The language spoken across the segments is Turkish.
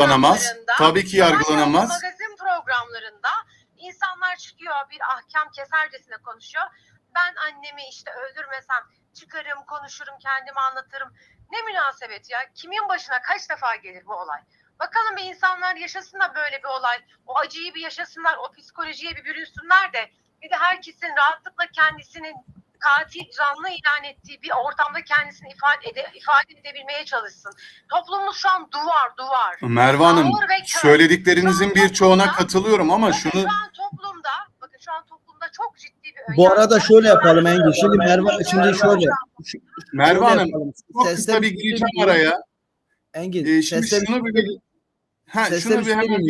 yargılanamaz. Tabii ki yargılanamaz. Magazin programlarında insanlar çıkıyor bir ahkam kesercesine konuşuyor. Ben annemi işte öldürmesem çıkarım, konuşurum, kendimi anlatırım. Ne münasebet ya. Kimin başına kaç defa gelir bu olay? Bakalım bir insanlar yaşasın da böyle bir olay. O acıyı bir yaşasınlar, o psikolojiye bir bürünsünler de bir de herkesin rahatlıkla kendisinin katil canlı ilan ettiği bir ortamda kendisini ifade, ede, ifade edebilmeye çalışsın. Toplumumuz şu an duvar duvar. Merve Hanım söylediklerinizin birçoğuna katılıyorum ama şunu şu an toplumda, bakın şu an toplumda çok ciddi bir ön Bu arada şöyle yapalım Engin. Şimdi Merve şimdi şöyle. Merve Hanım çok Sesler kısa bir gireceğim araya. Engin Ee, şimdi şunu bir ha, şunu bir hemen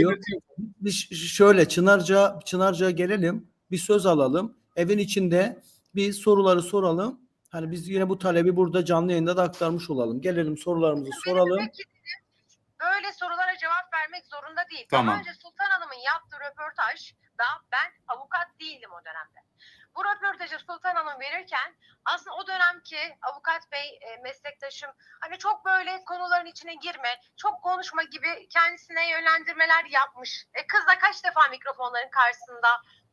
bir şöyle Çınarca Çınarca gelelim. Bir söz alalım. Evin içinde bir soruları soralım. Hani biz yine bu talebi burada canlı yayında da aktarmış olalım. Gelelim sorularımızı Benim soralım. böyle sorulara cevap vermek zorunda değil. Tamam. Daha önce Sultan Hanım'ın yaptığı röportajda ben avukat değildim o dönemde. Bu röportajı Sultan Hanım verirken aslında o dönemki avukat bey e, meslektaşım hani çok böyle konuların içine girme, çok konuşma gibi kendisine yönlendirmeler yapmış. E, kız da kaç defa mikrofonların karşısında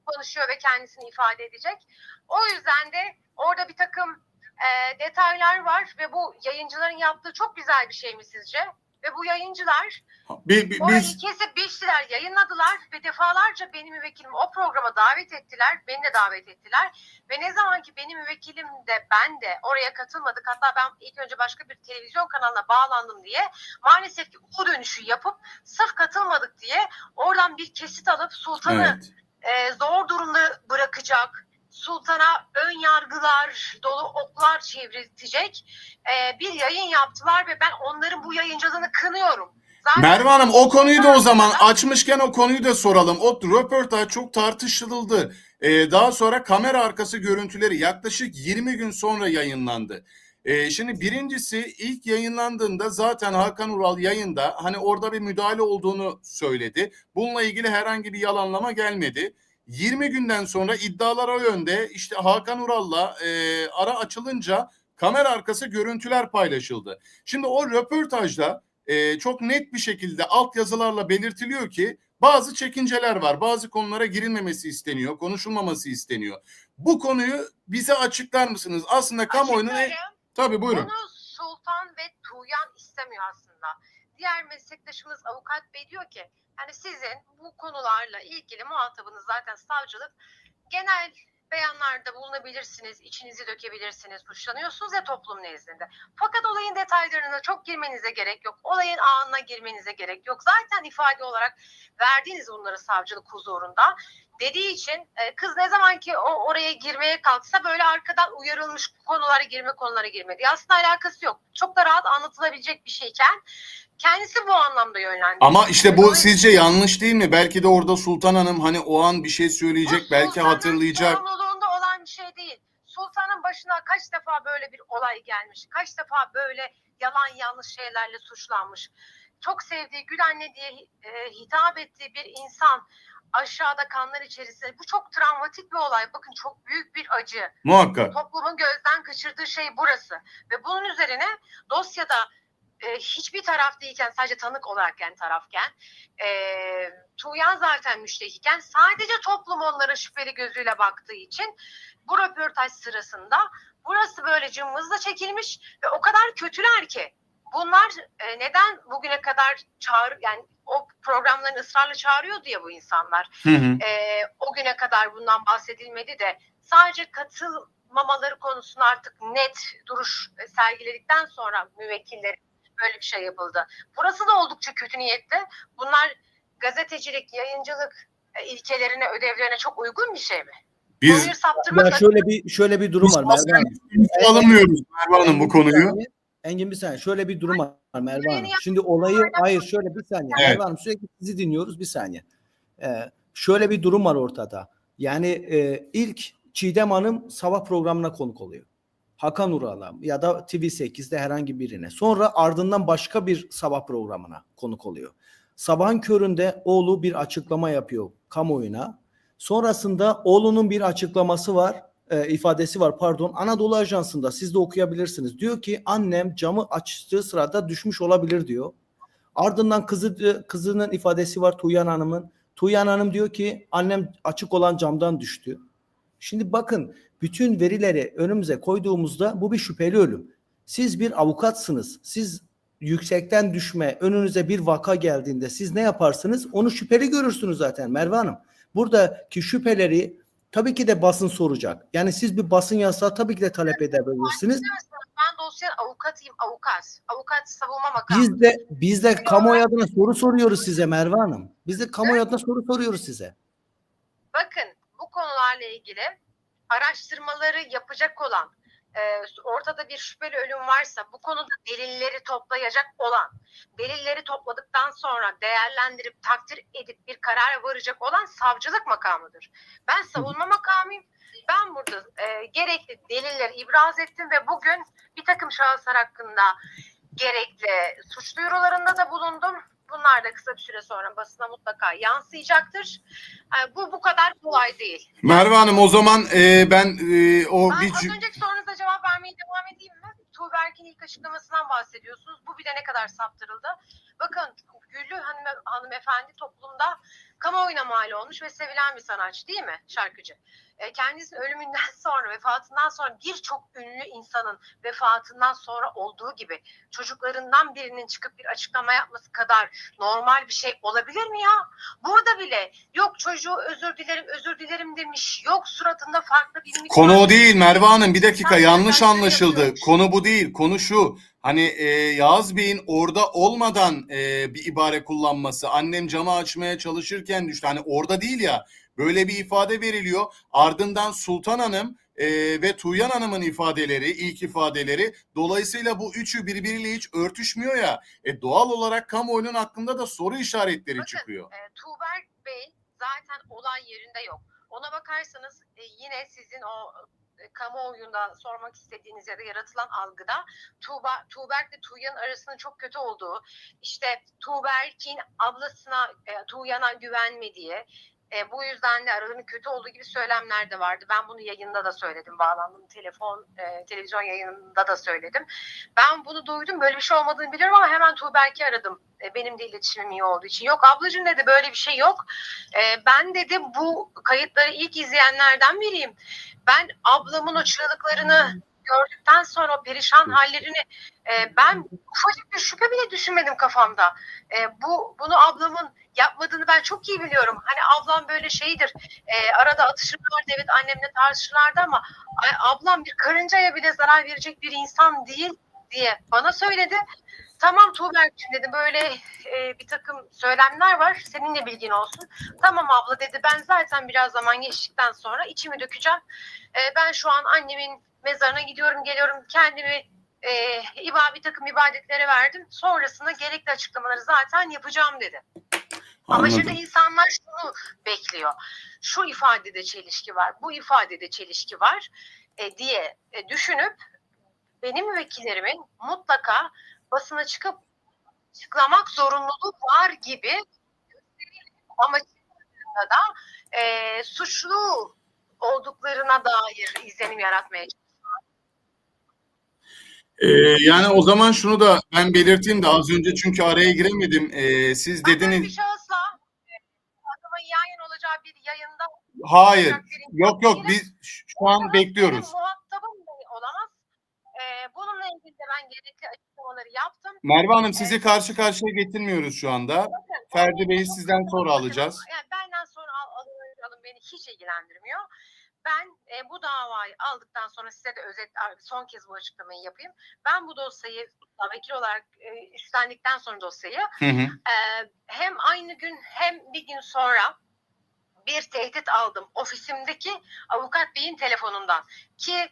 konuşuyor ve kendisini ifade edecek. O yüzden de orada bir takım e, detaylar var ve bu yayıncıların yaptığı çok güzel bir şey mi sizce? Ve bu yayıncılar Bir, bir- orayı biz kesip biçtiler, yayınladılar ve defalarca benim müvekkilimi o programa davet ettiler. Beni de davet ettiler. Ve ne zaman ki benim müvekkilim de ben de oraya katılmadık. Hatta ben ilk önce başka bir televizyon kanalına bağlandım diye maalesef ki o dönüşü yapıp sırf katılmadık diye oradan bir kesit alıp sultanı evet. E, zor durumda bırakacak, sultana ön yargılar dolu oklar çevriltecek e, bir yayın yaptılar ve ben onların bu yayıncılığını kınıyorum. Zaten Merve Hanım o konuyu da o zaman açmışken o konuyu da soralım. O röportaj çok tartışıldı. Ee, daha sonra kamera arkası görüntüleri yaklaşık 20 gün sonra yayınlandı. Ee, şimdi birincisi ilk yayınlandığında zaten Hakan Ural yayında hani orada bir müdahale olduğunu söyledi. Bununla ilgili herhangi bir yalanlama gelmedi. 20 günden sonra iddialar o yönde işte Hakan Ural'la e, ara açılınca kamera arkası görüntüler paylaşıldı. Şimdi o röportajda e, çok net bir şekilde altyazılarla belirtiliyor ki bazı çekinceler var. Bazı konulara girilmemesi isteniyor, konuşulmaması isteniyor. Bu konuyu bize açıklar mısınız? Aslında kamuoyunun... Açıklarım. Tabii buyurun. Bunu Sultan ve Tuğyan istemiyor aslında. Diğer meslektaşımız avukat bey diyor ki hani sizin bu konularla ilgili muhatabınız zaten savcılık genel beyanlarda bulunabilirsiniz, içinizi dökebilirsiniz, suçlanıyorsunuz ya toplum nezdinde. Fakat olayın detaylarına çok girmenize gerek yok. Olayın anına girmenize gerek yok. Zaten ifade olarak verdiğiniz bunları savcılık huzurunda dediği için e, kız ne zaman ki o oraya girmeye kalksa böyle arkadan uyarılmış konulara girme konulara girmedi. Aslında alakası yok. Çok da rahat anlatılabilecek bir şeyken kendisi bu anlamda yönlendiriyor. Ama işte bu sizce yanlış değil mi? Belki de orada Sultan Hanım hani o an bir şey söyleyecek, Bu belki sultanın hatırlayacak. sorumluluğunda olan bir şey değil. Sultanın başına kaç defa böyle bir olay gelmiş, kaç defa böyle yalan yanlış şeylerle suçlanmış. Çok sevdiği Gül Anne diye e, hitap ettiği bir insan aşağıda kanlar içerisinde. Bu çok travmatik bir olay. Bakın çok büyük bir acı. Muhakkak. Toplumun gözden kaçırdığı şey burası. Ve bunun üzerine dosyada e, hiçbir taraf değilken sadece tanık olarak yani tarafken e, Tuğyan zaten müştekiken sadece toplum onlara şüpheli gözüyle baktığı için bu röportaj sırasında burası böyle cımbızla çekilmiş ve o kadar kötüler ki bunlar e, neden bugüne kadar çağır yani o programların ısrarla çağırıyordu ya bu insanlar Hı hı. e, o güne kadar bundan bahsedilmedi de sadece katılmamaları konusunda artık net duruş sergiledikten sonra müvekkilleri böyle bir şey yapıldı. Burası da oldukça kötü niyetli. Bunlar gazetecilik, yayıncılık e, ilkelerine, ödevlerine çok uygun bir şey mi? Biz Ya şöyle bir şöyle bir durum Biz var Merve Hanım. alınmıyoruz Merve Hanım bu konuyu. Engin bir saniye. Şöyle bir durum var Merve Yayını Hanım. Şimdi olayı hayır şöyle bir saniye. Evet. Merve Hanım sürekli sizi dinliyoruz bir saniye. Ee, şöyle bir durum var ortada. Yani e, ilk Çiğdem Hanım sabah programına konuk oluyor. Hakan Ural'a ya da TV8'de herhangi birine. Sonra ardından başka bir sabah programına konuk oluyor. Sabahın köründe oğlu bir açıklama yapıyor kamuoyuna. Sonrasında oğlunun bir açıklaması var, e, ifadesi var pardon. Anadolu Ajansı'nda siz de okuyabilirsiniz. Diyor ki annem camı açtığı sırada düşmüş olabilir diyor. Ardından kızı kızının ifadesi var Tuğyan Hanım'ın. Tuğyan Hanım diyor ki annem açık olan camdan düştü. Şimdi bakın bütün verileri önümüze koyduğumuzda bu bir şüpheli ölüm. Siz bir avukatsınız. Siz yüksekten düşme, önünüze bir vaka geldiğinde siz ne yaparsınız? Onu şüpheli görürsünüz zaten Merve Hanım. Buradaki şüpheleri tabii ki de basın soracak. Yani siz bir basın yasağı tabii ki de talep edebilirsiniz. Ben dosyanın avukatıyım, avukat. Avukat savunma makamı. Biz de biz de kamuoyu adına soru soruyoruz size Merve Hanım. Biz de kamuoyu adına soru soruyoruz size. Bakın bu konularla ilgili araştırmaları yapacak olan, e, ortada bir şüpheli ölüm varsa bu konuda delilleri toplayacak olan, delilleri topladıktan sonra değerlendirip takdir edip bir karar varacak olan savcılık makamıdır. Ben savunma makamıyım. Ben burada e, gerekli delilleri ibraz ettim ve bugün bir takım şahıslar hakkında gerekli suç duyurularında da bulundum. Bunlar da kısa bir süre sonra basına mutlaka yansıyacaktır. Yani bu bu kadar kolay değil. Merve Hanım o zaman e, ben e, o Ben bir az önceki sorunuza cevap vermeye devam edeyim mi? Tuğberk'in ilk açıklamasından bahsediyorsunuz. Bu bile ne kadar saptırıldı. Bakın Güllü hanım, hanımefendi toplumda kamuoyuna mal olmuş ve sevilen bir sanatçı değil mi? Şarkıcı. E, kendisinin ölümünden sonra, vefatından sonra birçok ünlü insanın vefatından sonra olduğu gibi çocuklarından birinin çıkıp bir açıklama yapması kadar normal bir şey olabilir mi ya? Burada bile yok çocuğu özür dilerim özür dilerim demiş. Yok suratında farklı bir Konu o değil Merve Hanım bir dakika yanlış anlaşıldı. Konu bu değil. Konu şu. Hani e, Yağız Bey'in orada olmadan e, bir ibare kullanması. Annem camı açmaya çalışırken düştü. Hani orada değil ya. Böyle bir ifade veriliyor. Ardından Sultan Hanım e, ve Tuğyan Hanım'ın ifadeleri, ilk ifadeleri. Dolayısıyla bu üçü birbiriyle hiç örtüşmüyor ya. E, doğal olarak kamuoyunun hakkında da soru işaretleri Bakın, çıkıyor. E, Tuğberk Bey zaten olay yerinde yok. Ona bakarsanız e, yine sizin o kamuoyunda sormak istediğiniz ya da yaratılan algıda Tuğba, Tuğberk ile Tuğyan'ın arasının çok kötü olduğu, işte Tuğberk'in ablasına, e, Tuğyan'a güvenmediği, e, bu yüzden de aralarının kötü olduğu gibi söylemler de vardı. Ben bunu yayında da söyledim. Bağlandım telefon, e, televizyon yayınında da söyledim. Ben bunu duydum. Böyle bir şey olmadığını biliyorum ama hemen Tuğberk'i aradım. E, benim de iletişimim iyi olduğu için. Yok ablacığım dedi böyle bir şey yok. E, ben dedim bu kayıtları ilk izleyenlerden biriyim. Ben ablamın o çığlıklarını gördükten sonra o perişan hallerini e, ben ufacık bir şüphe bile düşünmedim kafamda. E, bu bunu ablamın yapmadığını ben çok iyi biliyorum. Hani ablam böyle şeydir. E, arada atışırlardı evet annemle tartışırlardı ama ablam bir karıncaya bile zarar verecek bir insan değil diye bana söyledi. Tamam Tuğberk'cim dedi böyle e, bir takım söylemler var. Senin de bilgin olsun. Tamam abla dedi ben zaten biraz zaman geçtikten sonra içimi dökeceğim. E, ben şu an annemin mezarına gidiyorum geliyorum kendimi e, iba, bir takım ibadetlere verdim. Sonrasında gerekli açıklamaları zaten yapacağım dedi. Ama Anladım. şimdi insanlar şunu bekliyor. Şu ifadede çelişki var, bu ifadede çelişki var e, diye e, düşünüp benim vekillerimin mutlaka basına çıkıp açıklamak zorunluluğu var gibi ama da e, suçlu olduklarına dair izlenim yaratmaya Ee, yani o zaman şunu da ben belirteyim de az önce çünkü araya giremedim. Ee, siz Ben böyle bir dediniz şahısla e, adamın yan yana olacağı bir yayında hayır. olacak bir insan Yok yok değilim. biz şu an Benim bekliyoruz. muhatabım da olamaz. Ee, bununla ilgili de ben gerekli açıklamaları yaptım. Merve Hanım sizi karşı karşıya getirmiyoruz şu anda. Bakın, Ferdi Bey'i sizden sonra alacağız. Yani benden sonra al, alın, alın beni hiç ilgilendirmiyor. Ben e, bu davayı aldıktan sonra size de özet son kez bu açıklamayı yapayım. Ben bu dosyayı vekil olarak e, üstlendikten sonra dosyayı Hı hı. e, hem aynı gün hem bir gün sonra bir tehdit aldım ofisimdeki avukat beyin telefonundan ki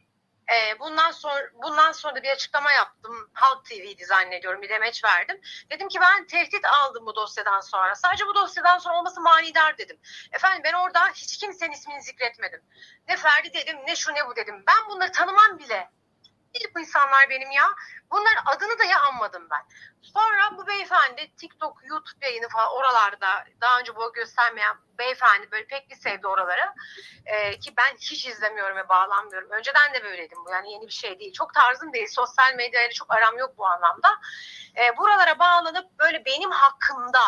e, bundan sonra bundan sonra da bir açıklama yaptım. Halk TV'ydi zannediyorum bir demeç verdim. Dedim ki ben tehdit aldım bu dosyadan sonra. Sadece bu dosyadan sonra olması manidar dedim. Efendim ben orada hiç kimsenin ismini zikretmedim. Ne Ferdi dedim ne şu ne bu dedim. Ben bunları tanımam bile bu insanlar benim ya. Bunların adını da ya anmadım ben. Sonra bu beyefendi TikTok, YouTube yayını falan oralarda daha önce bu göstermeyen beyefendi böyle pek bir sevdi oraları. Ee, ki ben hiç izlemiyorum ve bağlanmıyorum. Önceden de böyleydim bu yani yeni bir şey değil. Çok tarzım değil. Sosyal medyayla çok aram yok bu anlamda. Ee, buralara bağlanıp böyle benim hakkımda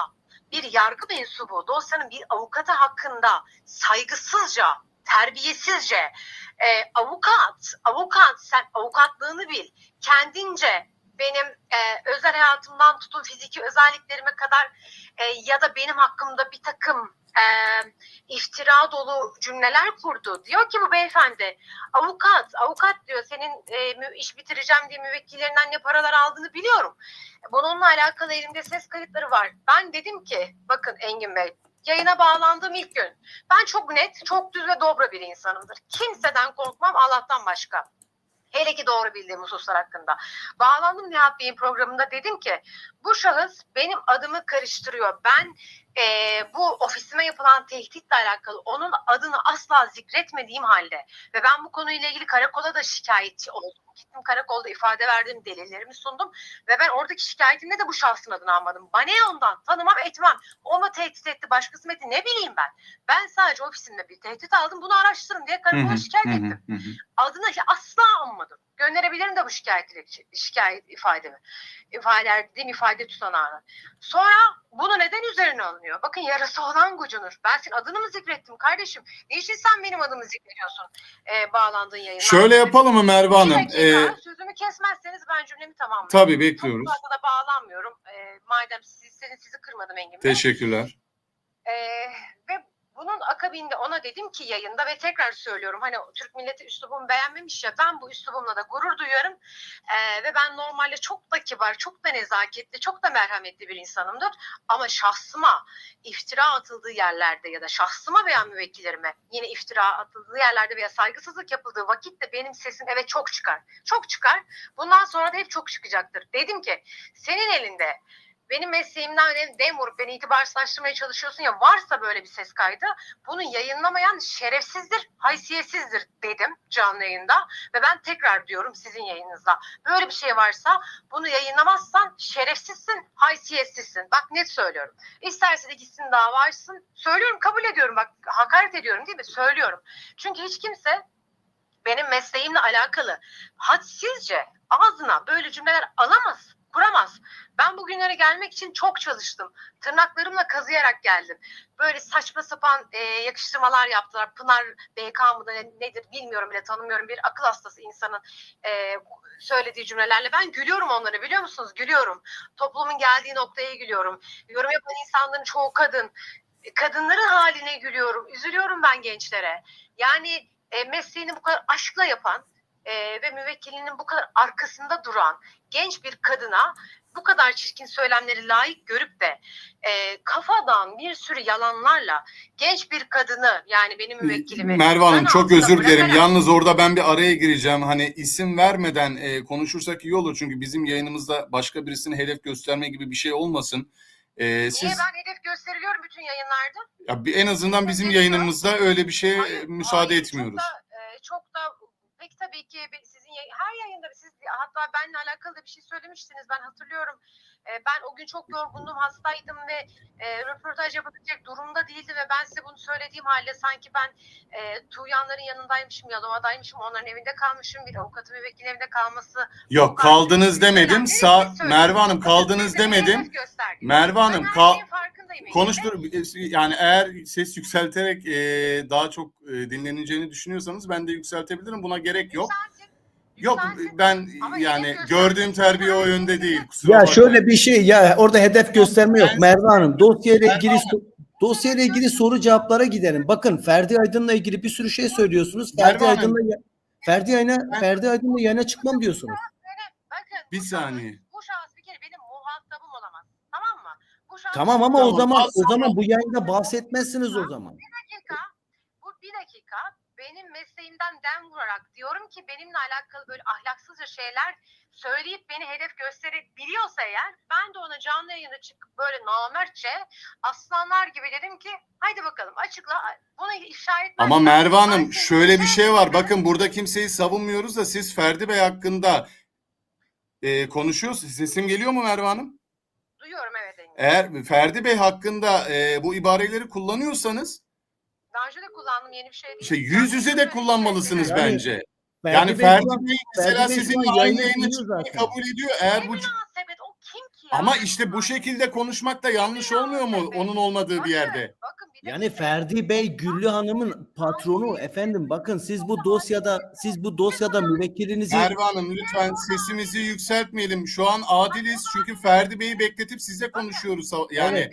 bir yargı mensubu, dosyanın bir avukatı hakkında saygısızca, terbiyesizce e, avukat, avukat sen avukatlığını bil, kendince benim e, özel hayatımdan tutun fiziki özelliklerime kadar e, ya da benim hakkımda bir takım e, iftira dolu cümleler kurdu. Diyor ki bu beyefendi avukat, avukat diyor senin e, iş bitireceğim diye müvekkillerinden ne paralar aldığını biliyorum. Bununla alakalı elimde ses kayıtları var. Ben dedim ki bakın Engin Bey yayına bağlandığım ilk gün ben çok net, çok düz ve dobra bir insanımdır. Kimseden korkmam Allah'tan başka. Hele ki doğru bildiğim hususlar hakkında. Bağlandım Nihat Bey'in programında dedim ki bu şahıs benim adımı karıştırıyor. Ben eee, bu ofisime yapılan tehditle alakalı onun adını asla zikretmediğim halde ve ben bu konuyla ilgili karakola da şikayetçi oldum. Gittim karakolda ifade verdim, delillerimi sundum ve ben oradaki şikayetimde de bu şahsın adını almadım. Bana ondan tanımam etmem. O mu tehdit etti, başkası mı etti ne bileyim ben. Ben sadece ofisimde bir tehdit aldım bunu araştırın diye karakola şikayet ettim adını asla anmadım. Gönderebilirim de bu şikayet şikayet ifademi. İfade mi? ifade tutanağını. Sonra bunu neden üzerine alınıyor? Bakın yarası olan gocunur. Ben senin adını mı zikrettim kardeşim? Niçin sen benim adımı zikrediyorsun e, bağlandığın yayına? Şöyle yapalım mı Merve Hanım? dakika Ee, sözümü kesmezseniz ben cümlemi tamamlayayım. tabii bekliyoruz. Çok fazla da bağlanmıyorum. E, madem siz, sizi, sizi kırmadım Engin. Teşekkürler. Ve bunun akabinde ona dedim ki yayında ve tekrar söylüyorum hani Türk milleti üslubumu beğenmemiş ya ben bu üslubumla da gurur duyuyorum. Ee, ve ben normalde çok da kibar çok da nezaketli çok da merhametli bir insanımdır. Ama şahsıma iftira atıldığı yerlerde ya da şahsıma veya müvekkillerime yine iftira atıldığı yerlerde veya saygısızlık yapıldığı vakitte benim sesim evet çok çıkar. Çok çıkar. Bundan sonra da hep çok çıkacaktır. Dedim ki senin elinde benim mesleğimden dem, dem vurup beni itibarsızlaştırmaya çalışıyorsun ya varsa böyle bir ses kaydı bunu yayınlamayan şerefsizdir, haysiyetsizdir dedim canlı yayında ve ben tekrar diyorum sizin yayınınızda. Böyle bir şey varsa bunu yayınlamazsan şerefsizsin, haysiyetsizsin. Bak net söylüyorum. İsterse de gitsin dava açsın. Söylüyorum kabul ediyorum bak hakaret ediyorum değil mi? Söylüyorum. Çünkü hiç kimse benim mesleğimle alakalı hadsizce ağzına böyle cümleler alamaz. Ben bugünlere gelmek için çok çalıştım. Tırnaklarımla kazıyarak geldim. Böyle saçma sapan e, yakıştırmalar yaptılar. Pınar BK mı da ne- nedir bilmiyorum bile tanımıyorum. Bir akıl hastası insanın e, söylediği cümlelerle. Ben gülüyorum onları biliyor musunuz? Gülüyorum. Toplumun geldiği noktaya gülüyorum. Yorum yapan insanların çoğu kadın. Kadınların haline gülüyorum. Üzülüyorum ben gençlere. Yani e, mesleğini bu kadar aşkla yapan e, ve müvekkilinin bu kadar arkasında duran genç bir kadına bu kadar çirkin söylemleri layık görüp de e, kafadan bir sürü yalanlarla genç bir kadını yani benim müvekkilimi Merve Hanım çok özür dilerim. bırakarak- Yalnız orada ben bir araya gireceğim. Hani isim vermeden e, konuşursak iyi olur. Çünkü bizim yayınımızda başka birisini hedef gösterme gibi bir şey olmasın. E, Niye siz ben hedef gösteriliyorum bütün yayınlarda? ya bir- en azından bizim yayınımızda öyle bir şeye e, müsaade hayır, etmiyoruz. Çok da, e, çok da pek tabii ki sizin her yayında siz hatta benimle alakalı da bir şey söylemiştiniz ben hatırlıyorum. E, ben o gün çok yorgundum, hastaydım ve e, röportaj yapabilecek durumda değildim ve ben size bunu söylediğim halde sanki ben e, Tuğyanların yanındaymışım, Yalova'daymışım, onların evinde kalmışım, bir avukatın müvekkilin evinde kalması. Yok kaldınız demedim. Önemli Sağ bir şey Merve Hanım kaldınız demedim. Merve Hanım kal konuştur yani eğer ses yükselterek e, daha çok e, dinleneceğini düşünüyorsanız ben de yükseltebilirim. Buna gerek yok. Yükseltin, Yok ben Ama yani hedef gördüğüm terbiye o yönde değil. Kusura Ya bakmayın. şöyle bir şey ya orada hedef gösterme yok Merve Hanım. Dosyayla ilgili so- dosyayla ilgili soru cevaplara gidelim. Bakın Ferdi Aydın'la ilgili bir sürü şey söylüyorsunuz. Merve Ferdi Hanım. Aydın'la ya- Ferdi Aydın'la Ferdi Aydın'la yayına çıkmam diyorsunuz. Bakın Bir bu saniye. Bu şahıs bir kere benim muhatabım olamaz. Tamam mı? Bu şahıs Tamam ama o Tamam, zaman o zaman bu yayında bahsetmezsiniz o zaman. bir dakika. Bu bir dakika. Benim mesleğimden dem vurarak diyorum ki benimle alakalı böyle ahlaksızca şeyler söyleyip beni hedef gösterebiliyorsa eğer ben de ona canlı yayına çıkıp böyle namertçe aslanlar gibi dedim ki haydi bakalım açıkla bunu ifşa etmezsen Ama Merve Hanım şöyle bir şey var. Bakın burada kimseyi savunmuyoruz da siz Ferdi Bey hakkında e, konuşuyorsunuz. Sesim geliyor mu Merve Hanım? Duyuyorum evet Engin. Eğer Ferdi Bey hakkında e, bu ibareleri kullanıyorsanız Daha önce de kullandım yeni bir şey değil. işte yüz yüze de kullanmalısınız Yani bence. Ferdi Yani Ferdi Bey mesela Ferdi Bey şu sizinle an aynı yayını yayına dinliyor çıkmayı zaten. kabul ediyor. Eğer Ne bu münasebet o kim ki ya? ama işte bu şekilde konuşmak da yanlış olmuyor mu onun olmadığı bir yerde? Bakın bir de Yani Ferdi Bey Güllü Hanım'ın patronu efendim bakın siz bu dosyada siz bu dosyada müvekkilinizi Merve Hanım lütfen sesimizi yükseltmeyelim. Şu an adiliz çünkü Ferdi Bey'i bekletip size konuşuyoruz. Yani Evet.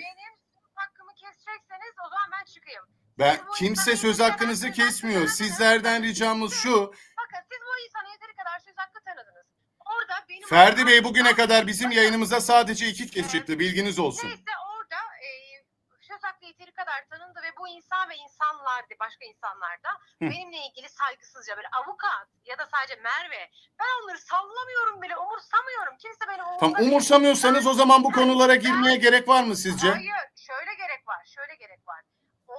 Ben kimse söz hakkınızı kesmiyor. Sizlerden ricamız şu. Bakın siz bu insana yeteri kadar söz hakkı tanıdınız. Orada benim Ferdi Bey bugüne kadar bizim yayınımıza sadece iki kez çıktı. Bilginiz olsun. Neyse orada e, söz hakkı yeteri kadar tanındı ve bu insan ve insanlardı başka insanlarda benimle ilgili saygısızca böyle avukat ya da sadece Merve ben onları sallamıyorum bile umursamıyorum. Kimse beni Tam umursamıyor. umursamıyorsanız o zaman bu konulara girmeye gerek var mı sizce? Hayır, şöyle gerek var, şöyle gerek var.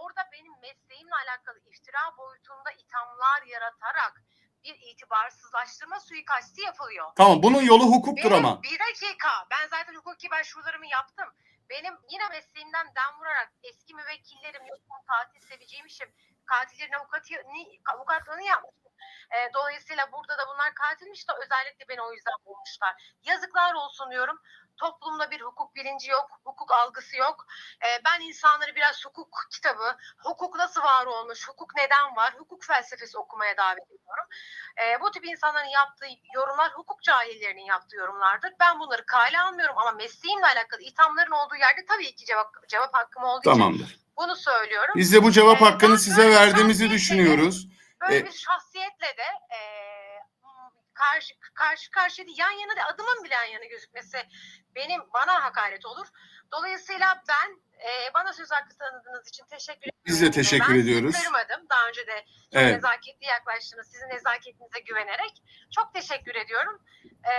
Orada benim mesleğimle alakalı iftira boyutunda ithamlar yaratarak bir itibarsızlaştırma suikasti yapılıyor. Tamam bunun yolu hukuktur Benim ama. bir dakika, ben zaten hukuki başvurularımı yaptım. Benim yine mesleğimden dem vurarak eski müvekkillerim yok mu katil seveceğimişim. Katillerin avukatı, avukatlığını yapmışım. Ee, dolayısıyla burada da bunlar katilmiş de özellikle beni o yüzden bulmuşlar. Yazıklar olsun diyorum. Toplumda bir hukuk bilinci yok, hukuk algısı yok. Ee, ben insanları biraz hukuk kitabı, hukuk nasıl var olmuş, hukuk neden var, hukuk felsefesi okumaya davet ediyorum. Ee, bu tip insanların yaptığı yorumlar hukuk cahillerinin yaptığı yorumlardır. Ben bunları kale almıyorum ama mesleğimle alakalı ithamların olduğu yerde tabii ki cevap cevap hakkım olduğu için Tamamdır. bunu söylüyorum. Biz de bu cevap Ee, hakkını ben size verdiğimizi düşünüyoruz. Böyle e- bir şahsiyetle de e, karşı karşı karşıya değil, yan yana da adımın bile yan yana gözükmesi benim bana hakaret olur. Dolayısıyla ben e, bana söz hakkı tanıdığınız için teşekkür ederim. Biz de teşekkür ben ediyoruz. kırmadım. Daha önce de çok Evet. nezaketli yaklaştınız. Sizin nezaketinize güvenerek. Çok teşekkür ediyorum. E,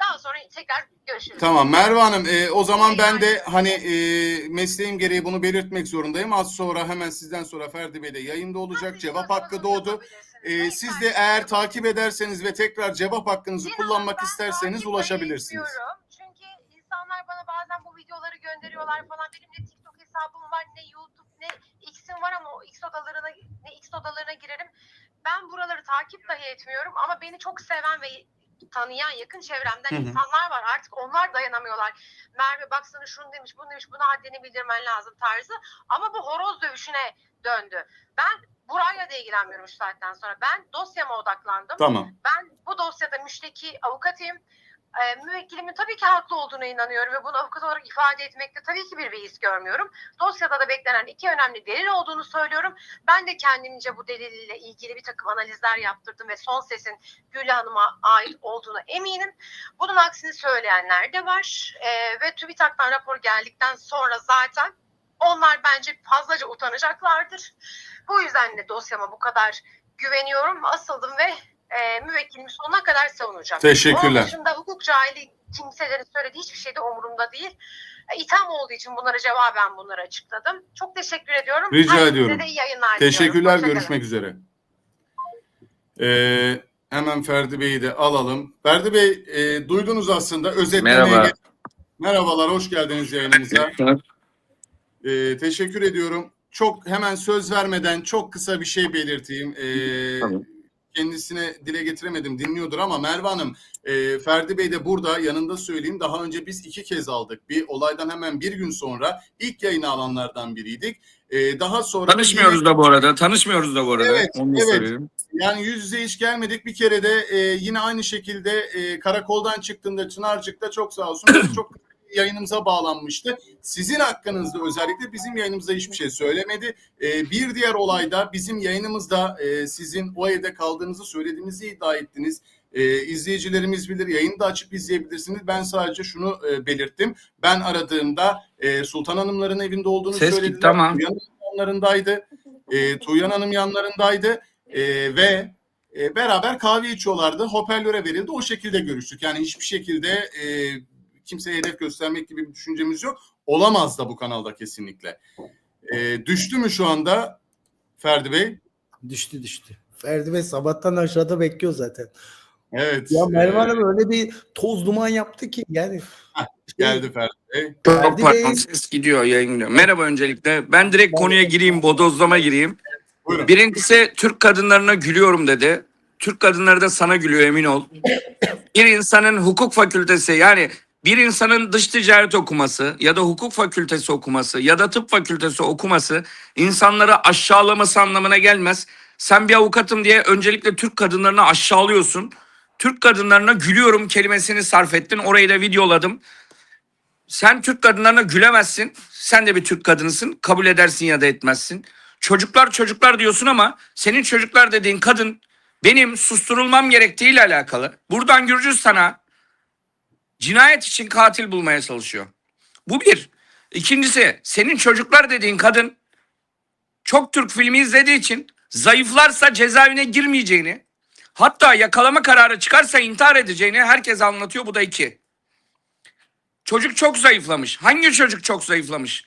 daha sonra tekrar görüşürüz. Tamam Merve Hanım e, o zaman ben de hani e, mesleğim gereği bunu belirtmek zorundayım. Az sonra hemen sizden sonra Ferdi Bey de yayında olacak. Cevap hakkı doğdu. yapabilirsiniz. E, Neyi siz de eğer takip ederseniz ve tekrar cevap hakkınızı İnan kullanmak ben isterseniz takip ulaşabilirsiniz. etmiyorum. Çünkü insanlar bana bazen bu videoları gönderiyorlar falan. Benim ne TikTok hesabım var, ne YouTube, ne X'im var ama o X odalarına, ne X odalarına girerim. Ben buraları takip dahi etmiyorum ama beni çok seven ve tanıyan yakın çevremden Hı hı. insanlar var. Artık onlar dayanamıyorlar. Merve baksana şunu demiş, bunu demiş, buna haddini bildirmen lazım tarzı. Ama bu horoz dövüşüne döndü. Ben burayla da ilgilenmiyorum şu saatten sonra. Ben dosyama odaklandım. Tamam. Ben bu dosyada müşteki avukatıyım. Ee, müvekkilimin tabii ki haklı olduğuna inanıyorum ve bunu avukat olarak ifade etmekte tabii ki bir beis görmüyorum. Dosyada da beklenen iki önemli delil olduğunu söylüyorum. Ben de kendimce bu delille ilgili bir takım analizler yaptırdım ve son sesin Gül Hanım'a ait olduğunu eminim. Bunun aksini söyleyenler de var. Ee, ve TÜBİTAK'tan rapor geldikten sonra zaten onlar bence fazlaca utanacaklardır. Bu yüzden de dosyama bu kadar güveniyorum. Asıldım ve e, müvekkilimi sonuna kadar savunacağım. Teşekkürler. Onun dışında hukuk cahili kimselerin söylediği hiçbir şey de umurumda değil. E, İtham olduğu için bunlara cevaben bunları açıkladım. Çok teşekkür ediyorum. Rica Herkese ediyorum. de iyi yayınlar Teşekkürler. diliyorum. Görüşmek üzere. Ee, hemen Ferdi Bey'i de alalım. Ferdi Bey e, duydunuz aslında özetlemeye Merhaba. Merhabalar, hoş geldiniz yayınımıza. Ee, teşekkür ediyorum. Çok hemen söz vermeden çok kısa bir şey belirteyim. Ee, Tabii. kendisine dile getiremedim dinliyordur ama Merve Hanım e, Ferdi Bey de burada yanında söyleyeyim daha önce biz iki kez aldık. Bir olaydan hemen bir gün sonra ilk yayını alanlardan biriydik. Ee, daha sonra Tanışmıyoruz da bu arada. Tanışmıyoruz da bu arada. Evet, Onu evet. söyleyeyim. Yani yüz yüze hiç gelmedik. Bir kere de e, yine aynı şekilde e, karakoldan çıktığında Çınarcık'ta çok sağ olsun çok yayınımıza bağlanmıştı. Sizin hakkınızda özellikle bizim yayınımızda hiçbir şey söylemedi. E, bir diğer olayda bizim yayınımızda e, sizin o evde kaldığınızı söylediğinizi iddia ettiniz. E, izleyicilerimiz bilir, yayını da açıp izleyebilirsiniz. Ben sadece şunu e, belirttim. Ben aradığımda e, Sultan Hanımların evinde olduğunu Ses söylediler. gitti tamam. Tuğyan Hanım yanlarındaydı. E, Tuğyan Hanım yanlarındaydı. E, ve E, beraber kahve içiyorlardı. Hoparlöre verildi. O şekilde görüştük. Yani hiçbir şekilde e, kimseye hedef göstermek gibi bir düşüncemiz yok. Olamaz da bu kanalda kesinlikle. E, düştü mü şu anda Ferdi Bey? Düştü düştü. Ferdi Bey sabahtan aşağıda bekliyor zaten. Evet. Ya Merve e, Hanım öyle bir toz duman yaptı ki yani. geldi Ferdi Bey. Çok Ferdi pardon Bey- ses gidiyor yayın gidiyor. Merhaba öncelikle. Ben direkt konuya gireyim bodozlama gireyim. Buyurun. Birincisi Türk kadınlarına gülüyorum dedi. Türk kadınları da sana gülüyor emin ol. Bir insanın hukuk fakültesi yani bir insanın dış ticaret okuması ya da hukuk fakültesi okuması ya da tıp fakültesi okuması insanları aşağılaması anlamına gelmez. Sen bir avukatım diye öncelikle Türk kadınlarını aşağılıyorsun. Türk kadınlarına gülüyorum kelimesini sarf ettin. Orayı da videoladım. Sen Türk kadınlarına gülemezsin. Sen de bir Türk kadınısın. Kabul edersin ya da etmezsin. Çocuklar çocuklar diyorsun ama senin çocuklar dediğin kadın benim susturulmam gerektiğiyle alakalı. Buradan Gürcistan'a cinayet için katil bulmaya çalışıyor. Bu bir. İkincisi senin çocuklar dediğin kadın çok Türk filmi izlediği için zayıflarsa cezaevine girmeyeceğini hatta yakalama kararı çıkarsa intihar edeceğini herkes anlatıyor. Bu da iki. Çocuk çok zayıflamış. Hangi çocuk çok zayıflamış?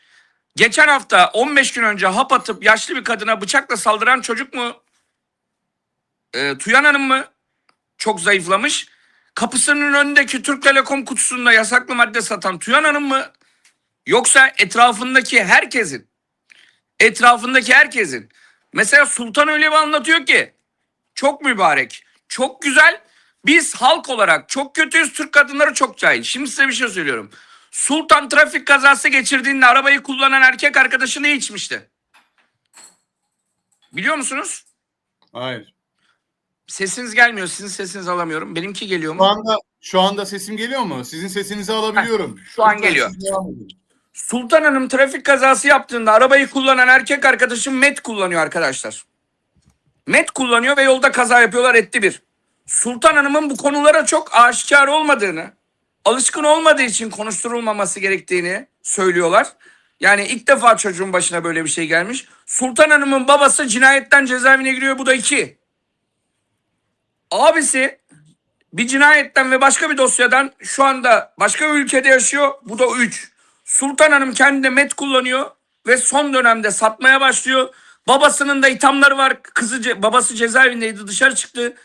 Geçen hafta 15 gün önce hap atıp yaşlı bir kadına bıçakla saldıran çocuk mu? Ee, Tuyan Hanım mı? Çok zayıflamış. Kapısının önündeki Türk Telekom kutusunda yasaklı madde satan Tuyan Hanım mı? Yoksa etrafındaki herkesin, etrafındaki herkesin. Mesela Sultan öyle bir anlatıyor ki çok mübarek, çok güzel. Biz halk olarak çok kötüyüz, Türk kadınları çok cahil. Şimdi size bir şey söylüyorum. Sultan trafik kazası geçirdiğinde arabayı kullanan erkek arkadaşı ne içmişti? Biliyor musunuz? Hayır. Sesiniz gelmiyor. Sizin sesinizi alamıyorum. Benimki geliyor Şu mu? anda şu anda sesim geliyor mu? Sizin sesinizi alabiliyorum. şu an Lütfen geliyor. siz devam edin. Sultan Hanım trafik kazası yaptığında arabayı kullanan erkek arkadaşım met kullanıyor arkadaşlar. Met kullanıyor ve yolda kaza yapıyorlar etti bir. Sultan Hanım'ın bu konulara çok aşikar olmadığını, alışkın olmadığı için konuşturulmaması gerektiğini söylüyorlar. Yani ilk defa çocuğun başına böyle bir şey gelmiş. Sultan Hanım'ın babası cinayetten cezaevine giriyor bu da iki. Abisi bir cinayetten ve başka bir dosyadan şu anda başka bir ülkede yaşıyor. Bu da üç. Sultan Hanım kendi met kullanıyor ve son dönemde satmaya başlıyor. Babasının da ithamları var. Kızı babası cezaevindeydi dışarı çıktı.